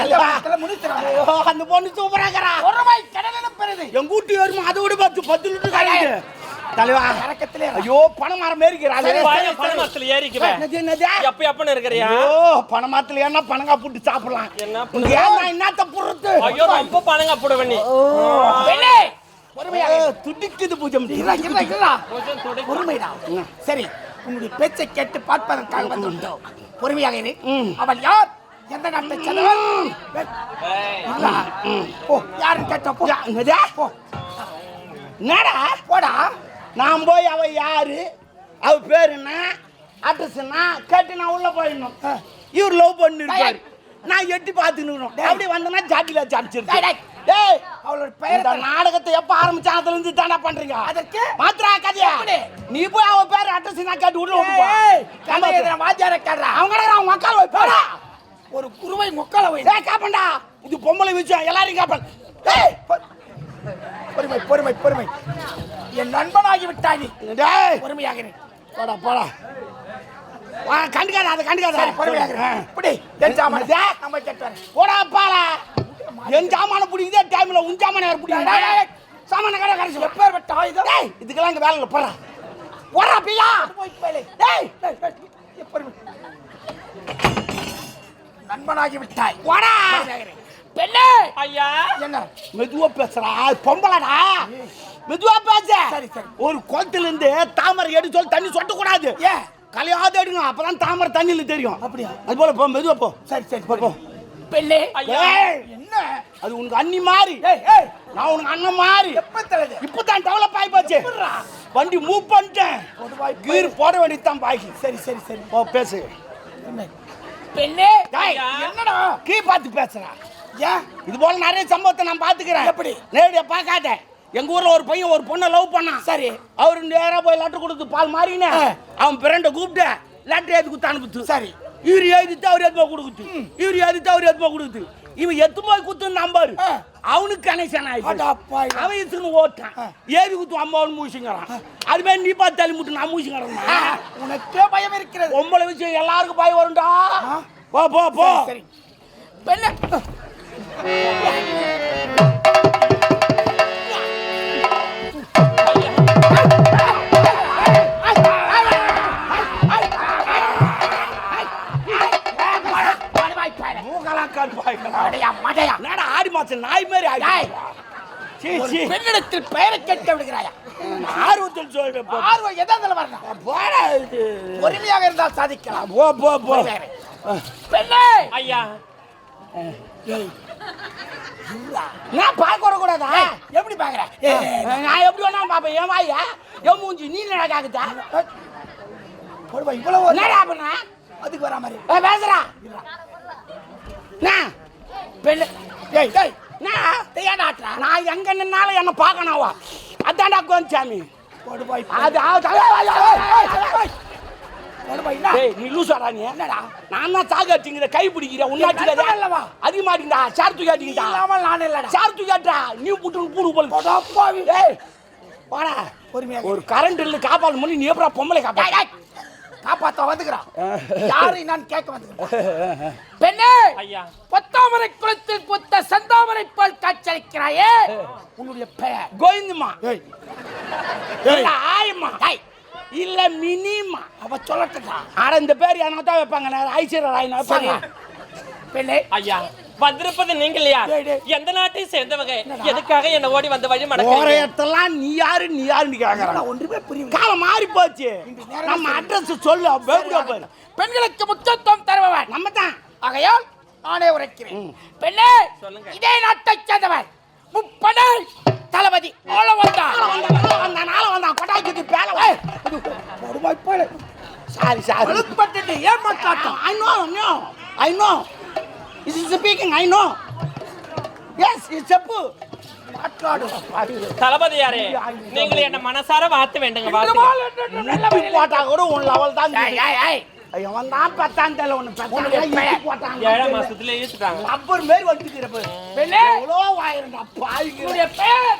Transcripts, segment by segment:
ஐயோ, அந்த பொண்ணு சூப்பராக்கிறா வருவாய் கடலில் பெறுது. எங்க வருமா? அதை விட பத்து பத்து லிட்டர் கழியுது தலைவா இறக்கத்திலே ஐயோ பணம் மரம் மேரிக்கிறாள் எப்ப எப்பன்னு இருக்கிறியா? ஐயோ பணமாத்துல என்ன பணங்கா போட்டு சாப்பிடலாம். என்ன ஏன்னா என்னத்த பொறுத்து ஐயோ ரொம்ப பணங்க பெண்ணே, பொறுமையாக இரு. துடிக்குது பூஜை பொறுமைடா. சரி. உன்னுடைய பேச்சை கேட்டு பார்ப்பதற்காக வந்துவிட்டோம் பொறுமையாக இரு. அவள் யார்? எந்த நாட்டை இல்ல. ஓ யாருன்னு கேட்டா போ. என்னடா? போடா. நான் போய் அவ யாரு? அவ பேரு என்ன? அட்ரஸ் என்ன? கேட்டு நான் உள்ள போயிடணும். இவர் லவ் பண்ணிருக்காரு. நான் எட்டி பார்த்துக்கணும் அப்படி வந்தனா ஜாட்டில டேய், சாடிச்சிருக்கேன் டேய். அவளோட பெயர் இந்த நாடகத்தை எப்ப ஆரம்பிச்சாங்க அதுல இருந்து தானே பண்றீங்க? அதற்கு? மாத்திரா கதையா? நீ போய் அவ பேர் அட்ரஸ் நான் கேட்டு உள்ள போ. கதை எதிர வாத்தியார கேடுறா? அவங்க அவங்க மக்கள் போய் போடா. ஒரு குருவை முக்கால வை. டேய் காப்பண்டா. இது பொம்பளை விஷயம். எல்லாரையும் காப்பன். டேய் பொறுமை பொறுமை பொறுமை. என் நண்பனாகி விட்டாய் டேய். பொறுமையாக இரு. போடா போடா. கண்டுக்காத அதை கண்டுக்காத. சரி பொறுமையாக இரு. இப்படி டேய். நம்ம கேட்டாரு போடா பாலா என் ஜாமான பிடிக்குதே டைம்ல உன் ஜாமான யார் பிடிக்குது. சாமான கடை கடைசி எப்பேற்பட்ட ஆயுதம் டேய் இதுக்கெல்லாம் இங்க வேலை இல்லை போடா. போடா பியா டேய். நண்பனாகி விட்டாய். போடா. பெண்ணே. ஐயா. என்ன மெதுவா பேசுறா? பொம்பளடா. மெதுவா பேச. சரி, சரி. ஒரு குளத்துல இருந்து தாமரை எடு சொல்லி தண்ணி சொட்ட கூடாது ஏன்? கலையாத எடுங்க அப்பதான் தாமரை தண்ணியில தெரியும். அப்படியா? அது போல போ மெதுவா போ. சரி சரி போ போ. பெண்ணே. என்ன? அது உனக்கு அண்ணி மாறி. ஏய் ஏய். நான் உனக்கு அண்ணன் மாறி. இப்பதான் டெவலப் ஆகி போச்சு வண்டி மூவ் பண்ணிட்டேன். கீர் போட வேண்டியதுதான் பாக்கி. சரி சரி சரி. போ பேசு. பெண்ணே. என்னடா? கீ பார்த்து பேசுறா ஏன் இது போல நிறைய சம்பவத்தை நான் பாத்துக்கிறேன் எப்படி? நேரடியா பார்க்காத. எங்க ஊர்ல ஒரு பையன் ஒரு பொண்ணை லவ் பண்ணான். சரி. அவரு நேரா போய் லெட்டர் கொடுத்து பால் மாறினே ஆ. அவன் பிறண்ட கூப்பிட்டு லெட்டர் எழுதி கொடுத்து அனுப்புத்து சரி. இவர் எழுதிட்டு அவர் எதுமா கொடுக்குது? இவர் எழுதிட்டு அவர் எதுமா கொடுக்குது? இவன் எத்து போய் குத்து நம்பாரு. அவனுக்கு கனெக்ஷன் ஆயிடுச்சு. அவன் இசுன்னு ஓட்டான். ஏவி குத்து அம்மா அவன் மூசிங்கிறான். அது மாதிரி நீ பார்த்து தள்ளி முட்டு நான் மூசிங்கிறேன் உனக்கே பயம் இருக்கிறது. பொம்பளை விஷயம் எல்லாருக்கும் பயம் வரும்டா. போ போ போ. சரி மடையா என்னடா ஆடி மாசம் நாய் மாதிரி ஆடி பெண்ணிடத்தில் பெயரை கேட்டு விடுகிறாயா? ஆர்வத்தில் சொல்றேன் போ. ஆர்வம் போடா. பொறுமையாக இருந்தால் சாதிக்கலாம். போ போ போ. பெண்ணே! ஐயா. நான் பார்க்க ஏய், எப்படி பாக்குற நான் எப்படி வேணாலும் பாப்பேன் ஏன் வாயா? என் மூஞ்சி நீ போடுவா இவ்வளவு என்னடா பண்ண அதுக்கு வரா மாதிரி. பேசுறா. என்ன பெண்ணு. டேய் டேய் ஆட்டுறா நான் எங்க நின்னாலும் என்ன பார்க்கணாவா அதான்டா கோன்சாமி போடு போய் அது நீ லூசாடா நீ. என்னடா? நான் தான் சாக அடிச்சுங்கிற கை பிடிக்கிற நண்பன் உன்னாச்சு அல்லவா? அதிகமாட்டிங்கடா சார் தூக்கி நீ அடிக்கிட்டா இல்லாமல் நான் இல்லடா. சார் தூக்கி அட்டா. நீ புட்டு பூடு போல. போடா வாடா. பொறுமையாக ஒரு கரண்ட் இல்ல காப்பாள் பண்ணி நீ எப்படா பொம்பளை டேய், காப்பா டேய். காப்பாத்த வந்துக்கிறான். யாரை நான் கேட்க வந்துக்கிறேன். பெண்ணே ஐயா. பொத்தாமரை குளத்தில் புத்த செந்தாமரை போல் காட்சியளிக்கிறாயே. உன்னுடைய பெயர். இல்ல ஆயம்மா. இல்ல மினிமா அவ சொல்லட்டுடா ஆனா இந்த பேர் எனக்கு தான் வைப்பாங்க. நான் ஐஸ்வர்யா ராய் நான் சரி வைப்பாங்க பெண்ணே. ஐயா. வந்திருப்பது நீங்கள் யார். எந்த நாட்டை சேர்ந்தவங்க? எதுக்காக என்ன ஓடி வந்த வழி போற மடக்க இடத்தெல்லாம் நீ யாரு நீ யாருன்னு நான் ஒன்றுமே புரியவில்லை காலம் மாறி போச்சு நம்ம அட்ரஸ் சொல்லு பெண்களுக்கு முக்கியத்துவம் தருபவன். நம்ம தான் ஆகையால் நானே உரைக்கிறேன். பெண்ணே சொல்லுங்க. இதே நாட்டைச் சேர்ந்தவன். முப்படை தளபதி ஆளவந்தான் வந்தான் நாள வந்தான் கொட்டாய்க்கு பேல சாரி சாரி. அழுப்பட்டு ஏமாற்றாட்டம் I know no I know is is speaking I know yes it's செப்பு மாற்றாடு தளபதி யாரே நீங்கள் என்ன மனசார வாழ்த்து வேண்டுங்க போட்டா கூட உன் லெவல் தான். அவன் தான் பத்தாம் தேல ஏழாம் மாசத்துல ஈத்துட்டாங்க ரப்பர் மாரி வந்துக்கிற பாரு பெண்ணே எவ்வளோ பெயர்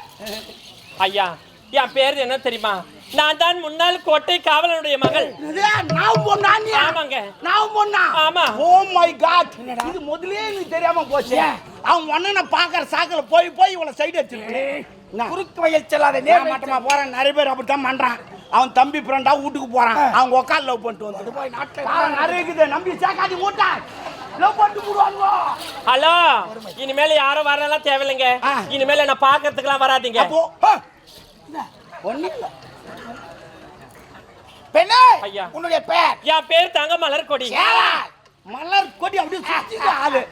ஐயா என் பேர் என்ன தெரியுமா? நான் தான் முன்னாள் கோட்டை காவலனுடைய மகள். நான் பொண்ணா நீ ஆமாங்க. நான் பொண்ணா? ஆமா. ஓ மை காட் இது முதல்லயே நீ தெரியாம போச்சு? அவன் ஒண்ணனை பாக்குற சாக்குல போய் போய் இவளை சைடு வச்சிருக்கேன் குறுக்கு வயல் செல்லாத நேர் மாட்டமா போறான்? நிறைய பேர் அப்படித்தான் பண்றான். அவன் தம்பி ஃப்ரெண்டா வீட்டுக்கு போறான். அவன் உக்கால் லவ் பண்ணிட்டு வந்து. போய் நாட்டில் நிறைய இருக்குது. நம்பி சேக்காதி மூட்டா. லவ் பண்ணிட்டு போடுவாங்க ஹலோ இனிமேல யாரும் வரலாம் தேவையில்லைங்க. இனிமேல என்ன பாக்குறதுக்குலாம் வராதீங்க. அப்போ ஒண்ணு இல்ல பெண்ணே ஐயா. உன்னுடைய பெயர் என் பேர் தங்க மலர் கொடி. மலர் கொடி அப்படியே ஆளு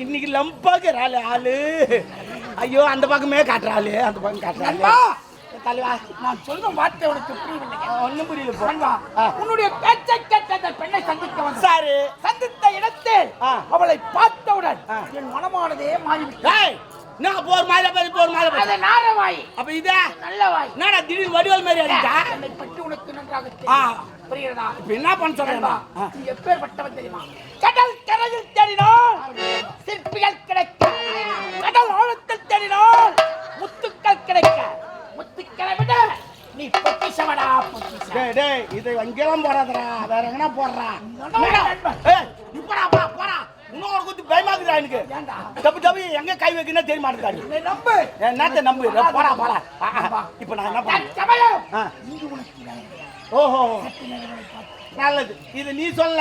இன்னைக்கு லம்பாக்குற ஆளு ஆளு ஐயோ அந்த பக்கமே காட்டுற ஆளு அந்த பக்கம் காட்டுற தலைவா நான் சொல்லும் வார்த்தை உனக்கு புரியவில்லை ஒண்ணும் புரியல போ. நண்பா ஆ. உன்னுடைய பேச்சை கேட்ட அந்த பெண்ணை சந்திக்க வந்த சாரு சந்தித்த இடத்தில். அவளை பார்த்தவுடன். என் மனமானதே மாறிவிட்டது ஏய் நான் போர் மாதிரி போய் போர் மாதிரி அது நாரவாய் அப்ப இதே நல்ல வாய். என்னடா திடீர்னு வடிவல் மாதிரி அடிச்சா? என்னை பற்றி உனக்கு நன்றாக தெரியும் புரிகிறதா? இப்ப என்ன பண்ண நண்பா, சொல்றேன் நீ எப்பேற்பட்டவன் தெரியுமா? கடல் கரையில் தேடினால் சிற்பிகள் கிடைக்க. கடல் ஆழத்தில் தேடினால் முத்துக்கள் கிடைக்க. முத்துக்களை விட நீ பொக்கிஷமடா பொக்கிஷம். டேய் டேய் இது எங்கெல்லாம் போடாதடா. வேற எங்கனா போடுறா? ஏய் இப்படா பா போடா. இன்னொரு குத்து பயமாக்குதா எனக்கு? தப்பு தப்பு. எங்க கை வைக்கணும் தெரிய மாட்டேங்காரு நம்பு. என்னத்த நம்பு? போடா போடா. இப்ப நான் என்ன பண்ணேன் ஓஹோ. நல்லது. இது நீ சொல்ல.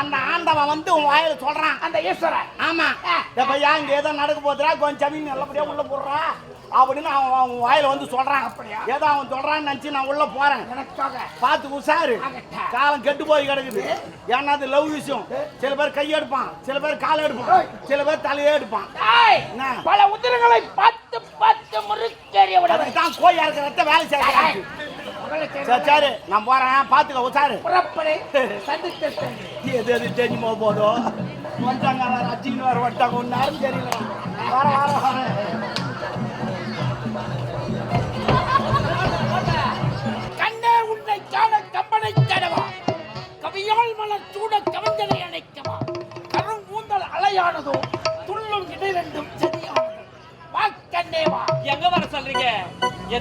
அந்த ஆண்டவன் வந்து உன் வாயில சொல்றான். அந்த ஈஸ்வரன். ஆமா. எப்ப இங்க ஏதோ நடக்க போதுரா கொஞ்சம் மீன் நல்லபடியா உள்ள போடுறா அப்படின்னு அவன் அவன் வாயில வந்து சொல்றான். அப்படியா? ஏதோ அவன் சொல்றான்னு நினைச்சு நான் உள்ள போறேன். பார்த்து ஆகட்டா. காலம் கெட்டு போய் கிடக்குது. ஏன்னா அது லவ் விஷயம். சில பேர் கை எடுப்பான் சில பேர் கால் எடுப்பான் சில பேர் தலையே எடுப்பான்? பல உதிரங்களை பார்த்து பார்த்து முறுக்கேறிய அதுக்கு தான் கோய் இறக்குற ரத்த வேலை செய்யறாங்க சரி சரி. நான் போறேன். பாத்துக்க சென்று. எது எது தெரிஞ்சு போக போதோ வந்தாங்க அச்சின்னு வர வட்டாங்க நேரம் தெரியல வர வர வர.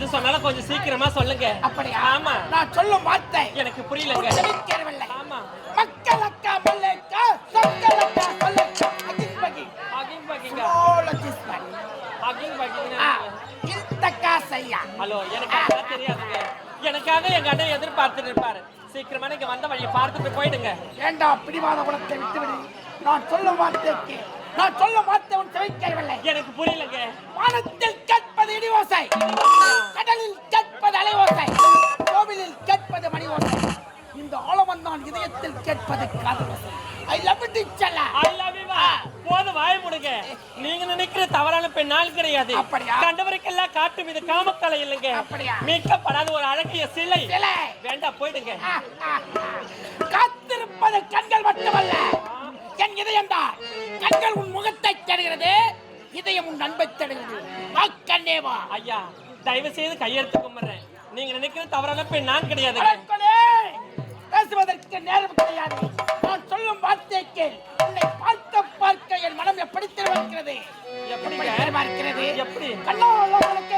எது சொன்னாலும் கொஞ்சம் சீக்கிரமா சொல்லுங்க. அப்படியா? ஆமா. நான் சொல்லும் வார்த்தை எனக்கு புரியலங்க. உச்சரிக்கவில்லை. ஆமா. மக்களக்கா மல்லேக்கா சொற்களக்கா சொல்லக்கா அகில் பகி. இந்த காசையா? ஹலோ எனக்கு அதெல்லாம் தெரியாதுங்க. எனக்காக எங்க அண்ணன் எதிர்பார்த்துட்டு இருப்பாரு. சீக்கிரமா நீங்க வந்த வழியை பார்த்துட்டு போயிடுங்க. ஏண்டா பிடிவாத குணத்தை விட்டுவிடு? நான் சொல்லும் வார்த்தைக்கு நான் சொல்லும் வார்த்தை உன் செவிக்கவில்லை எனக்கு புரியலங்க. வானத்தில் கேட்பது இடி ஓசை. கடலில் கேட்பது அலை ஓசை. கோவிலில் கேட்பது மணி ஓசை. இந்த ஆழவன் நான் இதயத்தில் கேட்பது காதல் ஓசை. ஐ லவ் இட் செல்ல I love you, வா. போதும் வாய முடுங்க. நீங்க நினைக்கிற தவறான பெண் ஆள் கிடையாது? கண்டவருக்கெல்லாம் காட்டும் இது காமக்கலை இல்லைங்க. அப்படியா? மீட்கப்படாத ஒரு அழகிய சிலை. சிலை. வேண்டாம் போயிடுங்க. காத்திருப்பது கண்கள் மட்டுமல்ல. என் இதயம் இதயம்தான். கண்கள் உன் முகத்தை தேடுகிறது இதயம் உன் அன்பை தேடுகிறது. வா கண்ணே வா. ஐயா தயவு செய்து கையெழுத்து கும்பிடுறேன். நீங்க நினைக்கிறது தவறான பெண் நான் கிடையாது. பேசுவதற்கு நேரம் கிடையாது. நான் சொல்லும் வார்த்தைக்கு உன்னை பார்க்க பார்க்க என் மனம் எப்படி எப்படிங்க? எப்படி இருக்கிறது? எப்படி? கண்ணால உனக்கு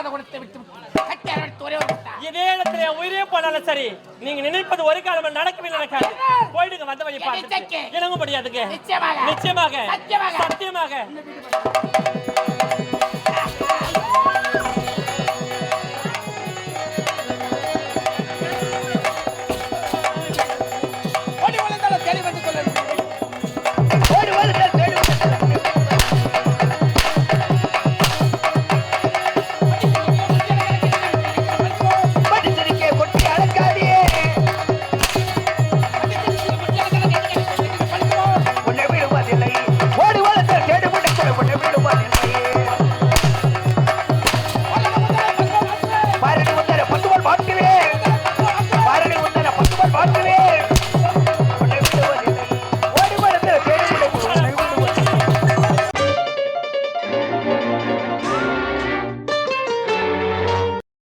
பிடிவாத குணத்தை விட்டு விட்டு கட்டி அரவணைத்து ஒரே ஒரு முட்டை. இதே இடத்துல என் உயிரே போனாலும் சரி நீங்க நினைப்பது ஒரு காலம் நடக்கவே நடக்காது போயிடுங்க வந்த வழி பார்த்து. இணங்க முடியாதுங்க நிச்சயமாக நிச்சயமாக சத்தியமாக சத்தியமாக